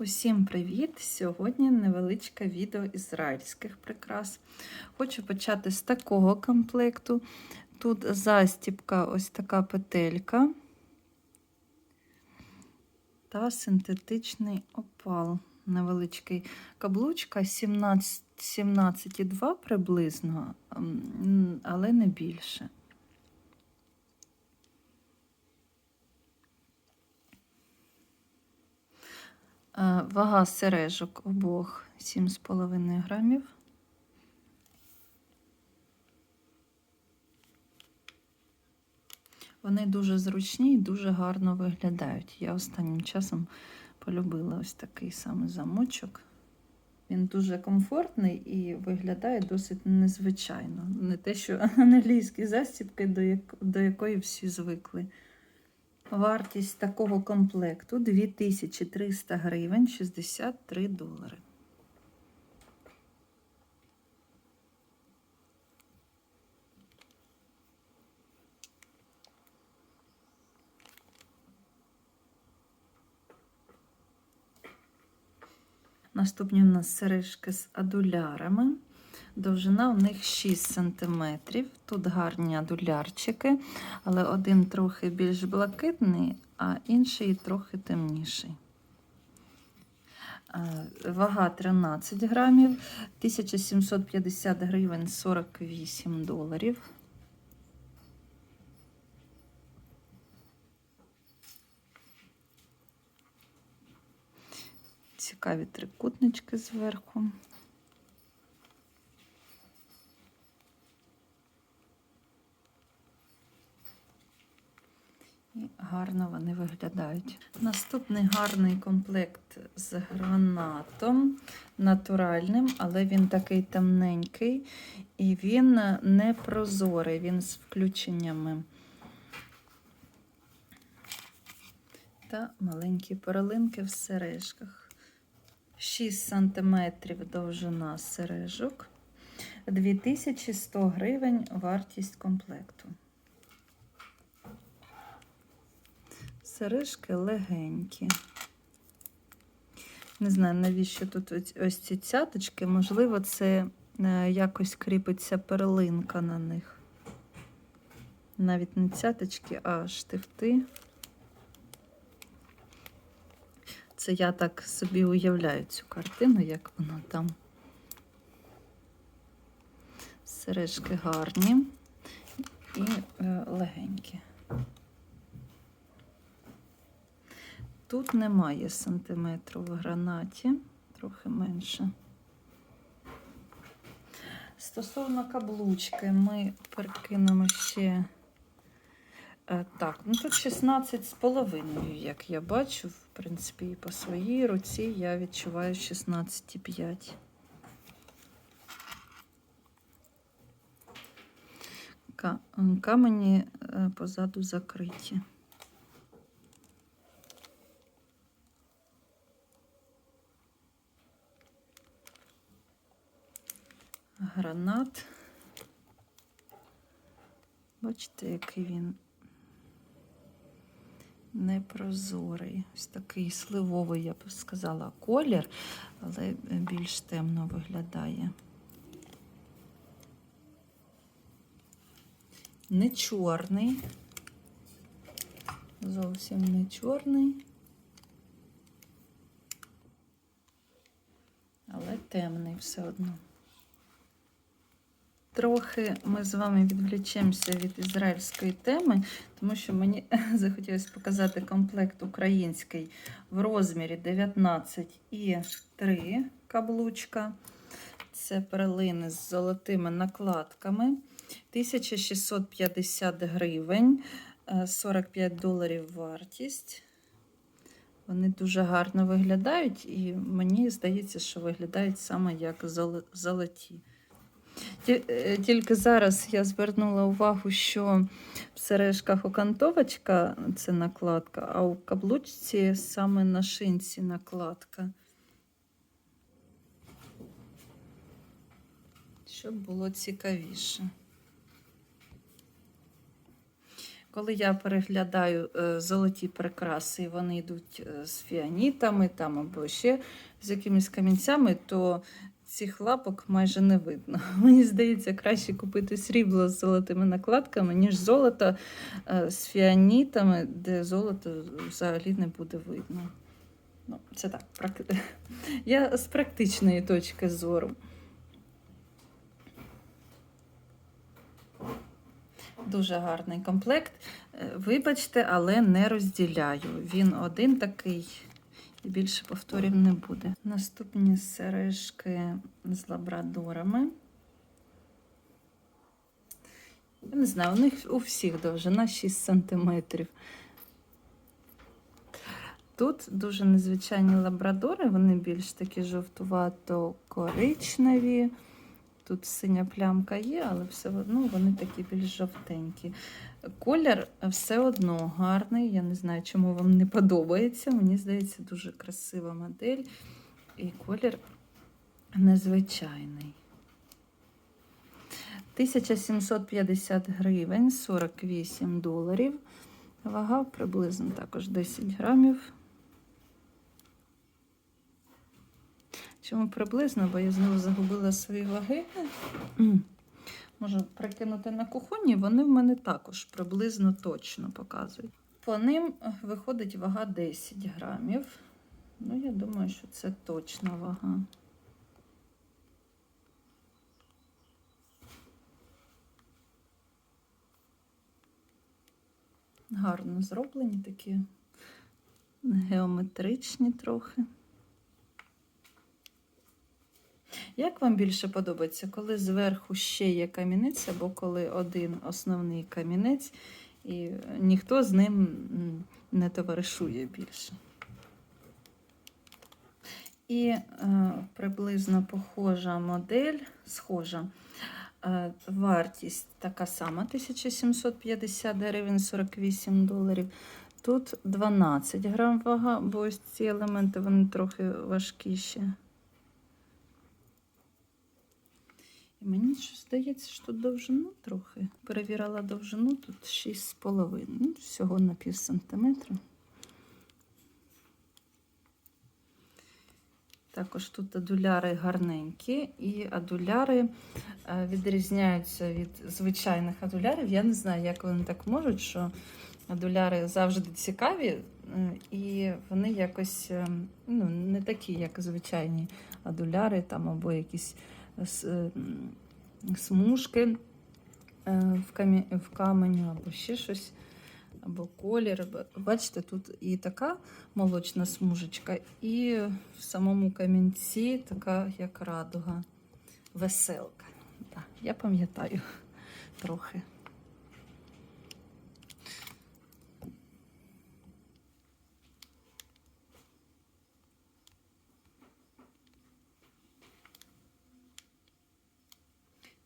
Усім привіт! Сьогодні невеличке відео ізраїльських прикрас. Хочу почати з такого комплекту. Тут застіпка, ось така петелька та синтетичний опал. Невеличкий каблучка 17 17,2 приблизно, але не більше. Вага сережок обох 7,5 грамів. Вони дуже зручні і дуже гарно виглядають. Я останнім часом полюбила ось такий саме замочок. Він дуже комфортний і виглядає досить незвичайно. Не те, що англійські застібки, до якої всі звикли. Вартість такого комплекту 2300 гривень 63 долари. Наступні у нас сережки з адулярами. Довжина в них 6 см. Тут гарні адулярчики, але один трохи більш блакитний, а інший трохи темніший. Е, Вага 13 грамів, 1750 гривень 48 доларів. Цікаві трикутнички зверху. І гарно вони виглядають. Наступний гарний комплект з гранатом, натуральним, але він такий темненький і він не прозорий, він з включеннями. Та маленькі перлинки в сережках. 6 см довжина сережок, 2100 гривень вартість комплекту. Сережки легенькі. Не знаю, навіщо тут ось- ці цяточки. Можливо, це е, якось кріпиться перлинка на них. Навіть не цяточки, а штифти. Це я так собі уявляю цю картину, як вона там. Сережки гарні і е, легенькі. Тут немає сантиметру в гранаті, трохи менше. Стосовно каблучки, ми перекинемо ще. Е, Так, ну тут 16 з половиною, як я бачу, в принципі, і по своїй руці я відчуваю 16,5. Камені е, позаду закриті. Гранат. Бачите, який він непрозорий. Ось такий сливовий, я б сказала, колір, але більш темно виглядає. Не чорний. Зовсім не чорний. Але темний все одно. Трохи ми з вами відвлічемося від ізраїльської теми, тому що мені захотілося показати комплект український в розмірі 19 і 3 каблучка. Це перлини з золотими накладками. 1650 гривень, е, 45 доларів вартість. Вони дуже гарно виглядають, і мені здається, що виглядають саме як золоті. Е, Тільки зараз я звернула увагу, що в сережках окантовочка це накладка, а у каблучці саме на шинці накладка. Щоб було цікавіше. коли я переглядаю е, золоті прикраси, і вони йдуть е, з фіанітами там, або ще з якимись камінцями, то цих лапок майже не видно. Мені здається, краще купити срібло з золотими накладками, ніж золото е, з фіанітами, де золото взагалі не буде видно. Ну, це так, я з практичної точки зору. Дуже гарний комплект. Е, Вибачте, але не розділяю. Він один такий і більше повторів не буде. Наступні сережки з лабрадорами. Я не знаю, у них у всіх довжина 6 см. Тут дуже незвичайні лабрадори, вони більш такі жовтувато-коричневі. Тут синя плямка є, але все одно вони такі більш жовтенькі. Колір все одно гарний. Я не знаю, чому вам не подобається. Мені здається, дуже красива модель. І колір незвичайний. 1750 гривень, 48 доларів. Вага приблизно також 10 грамів. Чому приблизно, бо я знову загубила свої ваги. Можу прикинути на кухоні, вони в мене також приблизно точно показують. По ним виходить вага 10 грамів. Ну, я думаю, що це точна вага. Гарно зроблені такі геометричні трохи. Як вам більше подобається, коли зверху ще є камінець, або коли один основний камінець, і ніхто з ним не товаришує більше? І е, приблизно похожа модель, схожа. Е, вартість така сама: 1750 гривень 48 доларів. Тут 12 грам вага, бо ось ці елементи вони трохи важкіші. І мені щось здається, що тут довжину трохи. Перевірила довжину, тут 6,5. Ну, всього на пів сантиметра. Також тут адуляри гарненькі, і адуляри е, відрізняються від звичайних адулярів. Я не знаю, як вони так можуть, що адуляри завжди цікаві, е, і вони якось е, ну, не такі, як звичайні адуляри, там або якісь смужки в, камені, в каменю, або ще щось, або колір. Бачите, тут і така молочна смужечка, і в самому камінці така, як радуга, веселка. Так, я пам'ятаю трохи.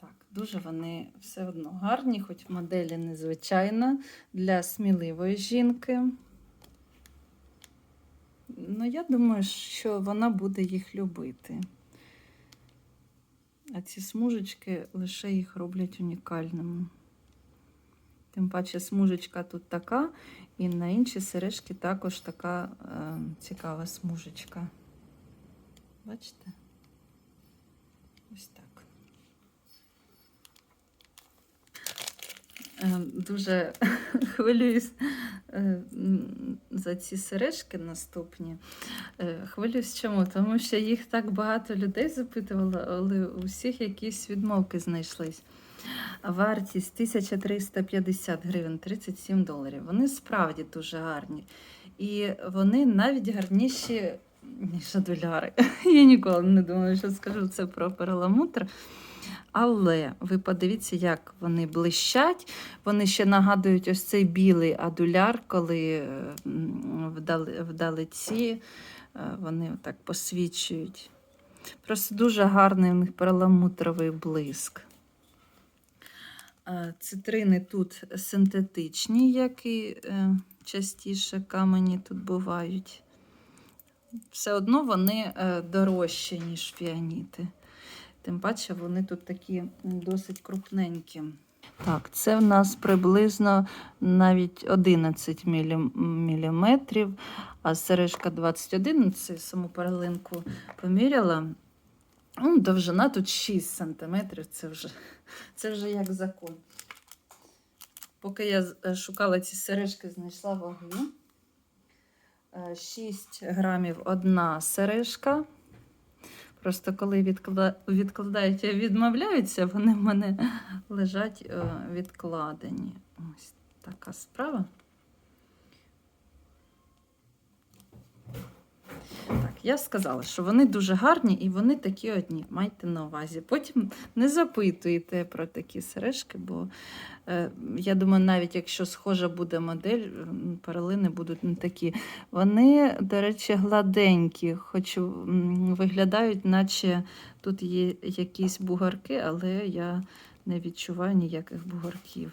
Так, дуже вони все одно гарні, хоч моделі незвичайна для сміливої жінки. Ну, я думаю, що вона буде їх любити. А ці смужечки лише їх роблять унікальними. Тим паче смужечка тут така, і на інші сережки також така е, цікава смужечка. Бачите? Ось так. Е, Дуже хвилююсь е, за ці сережки наступні. Е, Хвилююсь чому? Тому що їх так багато людей запитувало, але у всіх якісь відмовки знайшлись. Вартість 1350 гривень 37 доларів. Вони справді дуже гарні. І вони навіть гарніші, ніж адуляри. Я ніколи не думала, що скажу це про перламутр. Але ви подивіться, як вони блищать. Вони ще нагадують ось цей білий адуляр, коли е, вдалеці е, вони так посвічують. Просто дуже гарний у них перламутровий блиск. Е, Цитрини тут синтетичні, як і частіше камені тут бувають. Все одно вони дорожчі, ніж фіаніти. Тим паче вони тут такі досить крупненькі. Так, це в нас приблизно навіть 11 міліметрів, а сережка 21, це саму перлинку поміряла. Ну, довжина тут 6 сантиметрів, це вже, це вже як закон. Поки я е, шукала ці сережки, знайшла вагу. Е, 6 грамів одна сережка. Просто коли відкла... відкладають відмовляються, вони в мене лежать е, відкладені. Ось така справа. Так, я сказала, що вони дуже гарні і вони такі одні. Майте на увазі. Потім не запитуйте про такі сережки, бо е, я думаю, навіть якщо схожа буде модель, перлини будуть не такі. Вони, до речі, гладенькі, хоч виглядають, наче тут є якісь бугорки, але я не відчуваю ніяких бугорків.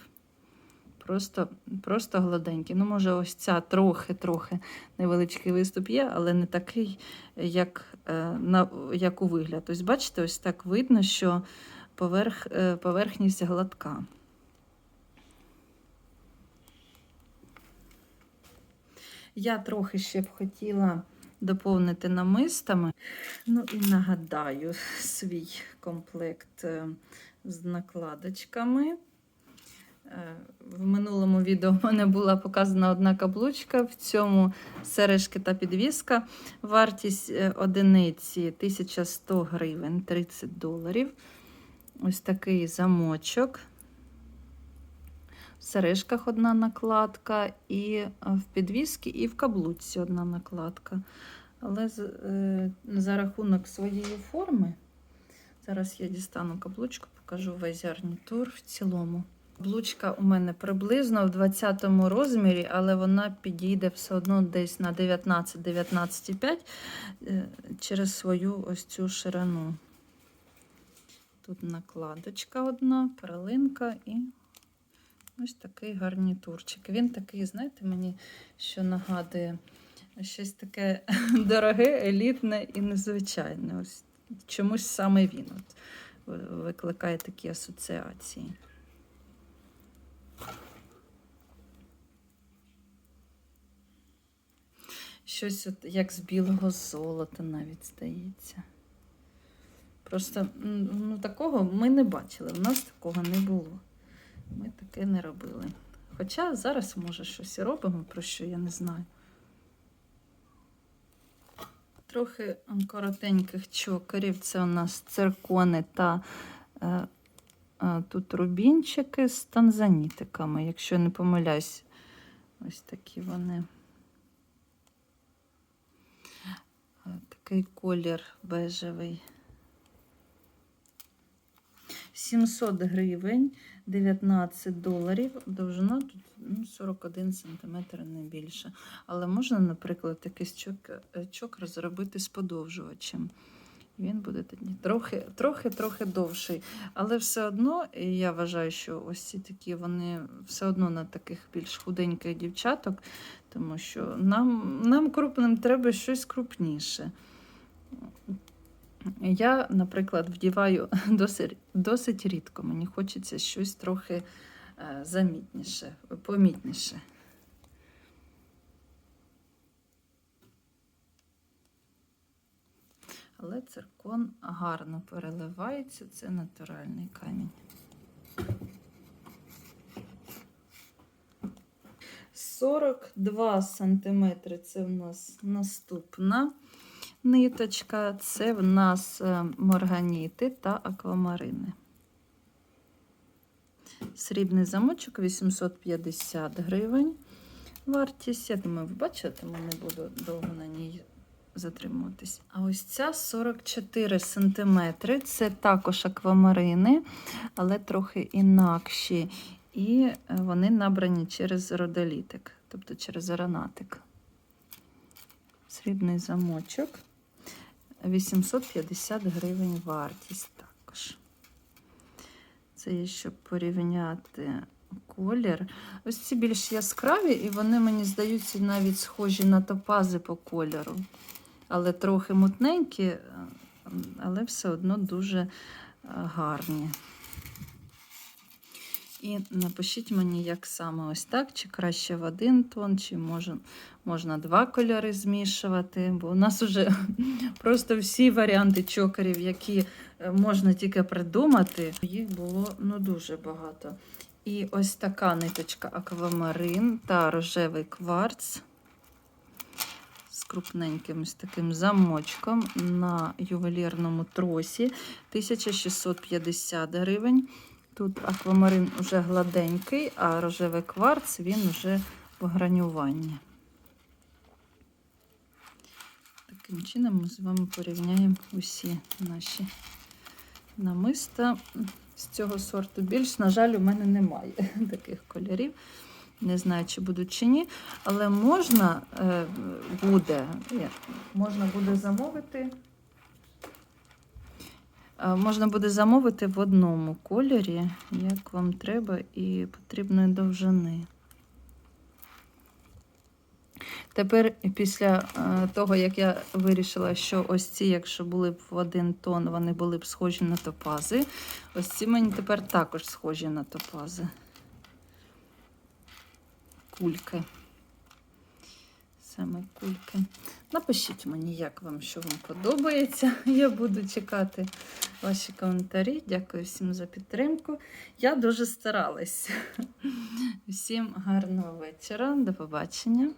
Просто, просто гладенькі. Ну, може, ось ця трохи-трохи невеличкий виступ є, але не такий, як, е, на, як у вигляд. Ось бачите, ось так видно, що поверх, е, поверхність гладка. Я трохи ще б хотіла доповнити намистами. Ну і нагадаю свій комплект е, з накладочками. Е, В минулому відео в мене була показана одна каблучка, в цьому сережки та підвіска. Вартість е, одиниці 1100 гривень 30 доларів. Ось такий замочок. В сережках одна накладка, і е, в підвіски, і в каблучці одна накладка. Але за рахунок своєї форми, зараз я дістану каблучку, покажу весь гарнітур в цілому. Каблучка у мене приблизно в 20 розмірі, але вона підійде все одно десь на 19-19,5 е, через свою ось цю ширину. Тут накладочка одна, перлинка і ось такий гарнітурчик. Він такий, знаєте, мені що нагадує щось таке дороге, елітне і незвичайне. Ось чомусь саме він от викликає такі асоціації. Щось от як з білого золота навіть здається. Просто ну, такого ми не бачили. У нас такого не було. Ми таке не робили. Хоча зараз, може, щось і робимо, про що я не знаю. Трохи коротеньких чокерів. Це у нас циркони та е, е, тут рубінчики з танзанітиками, якщо я не помиляюсь. Ось такі вони. Е, Такий колір бежевий. 700 гривень, 19 доларів. Довжина тут ну, 41 см, не більше. Але можна, наприклад, якийсь чокер, чокер зробити з подовжувачем. Він буде трохи, трохи, трохи довший. Але все одно я вважаю, що ось ці такі вони все одно на таких більш худеньких дівчаток, тому що нам, нам крупним треба щось крупніше. Я, наприклад, вдіваю досить, досить рідко. Мені хочеться щось трохи е, замітніше, помітніше. Але циркон гарно переливається, це натуральний камінь. Сорок два сантиметри це в нас наступна ниточка. Це в нас е, морганіти та аквамарини. Срібний замочок 850 гривень. Вартість, я думаю, ви бачите, тому не буду довго на ній затримуватись. А ось ця 44 см. Це також аквамарини, але трохи інакші. І е, вони набрані через родолітик, тобто через аронатик. Срібний замочок. 850 гривень вартість також. Це є, щоб порівняти колір. Ось ці більш яскраві, і вони, мені здаються, навіть схожі на топази по кольору. Але трохи мутненькі, але все одно дуже гарні. І напишіть мені, як саме ось так, чи краще в один тон, чи може, можна два кольори змішувати, бо у нас вже просто всі варіанти чокерів, які е, можна тільки придумати, їх було ну, дуже багато. І ось така ниточка аквамарин та рожевий кварц з крупненьким ось таким замочком на ювелірному тросі 1650 гривень. Тут аквамарин вже гладенький, а рожевий кварц він вже в гранюванні. Таким чином ми з вами порівняємо усі наші намиста з цього сорту. Більш, на жаль, у мене немає таких кольорів. Не знаю, чи будуть чи ні, але можна е, буде, можна буде замовити. Е, Можна буде замовити в одному кольорі, як вам треба, і потрібної довжини. Тепер, після е, того, як я вирішила, що ось ці, якщо були б в один тон, вони були б схожі на топази. Ось ці мені тепер також схожі на топази. Кульки. Саме кульки. Напишіть мені, як вам, що вам подобається. Я буду чекати ваші коментарі. Дякую всім за підтримку. Я дуже старалась. Всім гарного вечора. До побачення.